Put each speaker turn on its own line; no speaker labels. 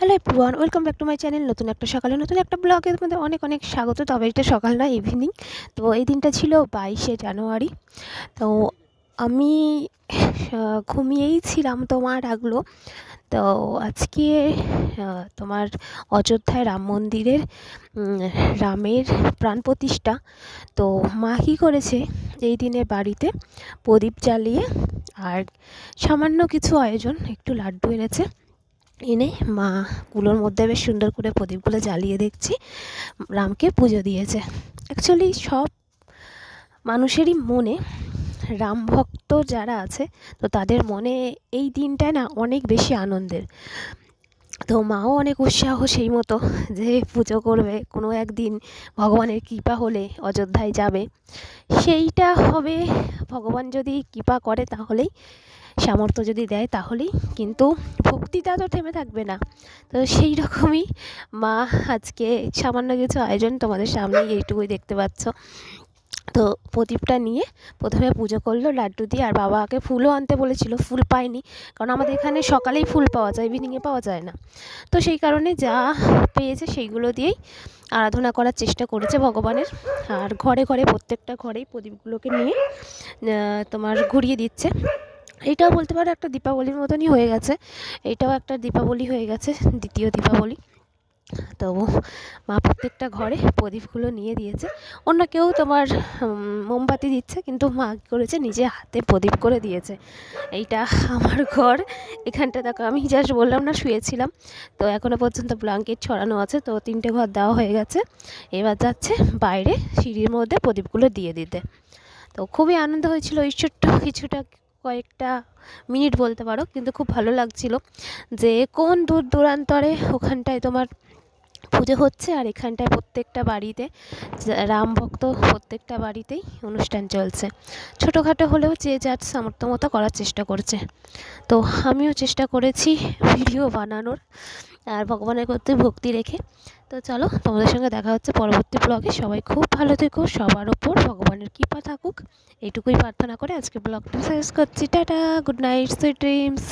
Hello everyone welcome back to my channel নতুন একটা সকালে নতুন একটা ব্লগের মধ্যে অনেক অনেক স্বাগত। তবে এটা সকাল না ইভিনিং তো এই দিনটা ছিল বাইশে জানুয়ারি। তো আমি ঘুমিয়েই ছিলাম তোমার ডাকলো তো আজকে তোমার অযোধ্যায় রাম মন্দিরের রামের প্রাণ প্রতিষ্ঠা। তো মা কী করেছে? এই দিনে বাড়িতে প্রদীপ জ্বালিয়ে আর সামান্য কিছু আয়োজন, একটু লাড্ডু এনেছে। এনে মা কুলোর মধ্যে বেশ সুন্দর করে প্রদীপগুলো জ্বালিয়ে দেখছি। রামকে পুজো দিয়েছে। অ্যাকচুয়ালি সব মানুষেরই মনে রাম ভক্ত যারা আছে, তো তাদের মনে এই দিনটা না অনেক বেশি আনন্দের। তো মাও অনেক উৎসাহ সেই মতো যে পুজো করবে, কোনো একদিন ভগবানের কৃপা হলে অযোধ্যায় যাবে। সেইটা হবে, ভগবান যদি কৃপা করে তাহলেই সামর্থ্য যদি দেয় তাহলেই কিন্তু ভক্তিটা তো থেমে থাকবে না। তো সেই রকমই মা আজকে সামান্য কিছু আয়োজন তোমাদের সামনেই এইটুকুই দেখতে পাচ্ছ। তো প্রদীপটা নিয়ে প্রথমে পুজো করল লাড্ডু দিয়ে আর বাবাকে ফুলও আনতে বলেছিল, ফুল পায়নি। কারণ আমাদের এখানে সকালেই ফুল পাওয়া যায় ইভিনিংয়ে পাওয়া যায় না। তো সেই কারণে যা পেয়েছে সেইগুলো দিয়েই আরাধনা করার চেষ্টা করেছে ভগবানের। আর ঘরে ঘরে প্রত্যেকটা ঘরেই প্রদীপগুলোকে নিয়ে তোমার ঘুরিয়ে দিচ্ছে। এইটাও বলতে পারো একটা দীপাবলির মতনই হয়ে গেছে। এইটাও একটা দীপাবলি হয়ে গেছে, দ্বিতীয় দীপাবলি। তো মা প্রত্যেকটা ঘরে প্রদীপগুলো নিয়ে দিয়েছে। অন্য কেউ তোমার মোমবাতি দিচ্ছে, কিন্তু মা করেছে? নিজে হাতে প্রদীপ করে দিয়েছে। এইটা আমার ঘর। এখানটা দেখো, আমি জাস্ট বললাম না, শুয়েছিলাম। তো এখনও পর্যন্ত ব্ল্যাঙ্কেট ছড়ানো আছে, তো তিনটে ঘর দেওয়া হয়ে গেছে। এবার যাচ্ছে বাইরে সিঁড়ির মধ্যে প্রদীপগুলো দিয়ে দিতে। তো খুবই আনন্দ হয়েছিল ছোট্ট কিছুটা কয়েকটা মিনিট বলতে পারো, কিন্তু খুব ভালো লাগছিল যে কোন দূর দূরান্তরে ওখানটায় তোমার পুজো হচ্ছে আর এখানটায় প্রত্যেকটা বাড়িতে রাম ভক্ত প্রত্যেকটা বাড়িতেই অনুষ্ঠান চলছে। ছোটোখাটো হলেও যে যার সামর্থ্য মতো করার চেষ্টা করছে। তো আমিও চেষ্টা করেছি ভিডিও বানানোর। আর ভগবানের প্রতি ভক্তি রেখে। তো চলো, তোমাদের সঙ্গে দেখা হচ্ছে পরবর্তী ব্লগে সবাই খুব ভালো থেকো, সবার ওপর ভগবানের কৃপা থাকুক। এইটুকুই প্রার্থনা করে আজকে ব্লগটা শেষ করছি। Tata good night sweet dreams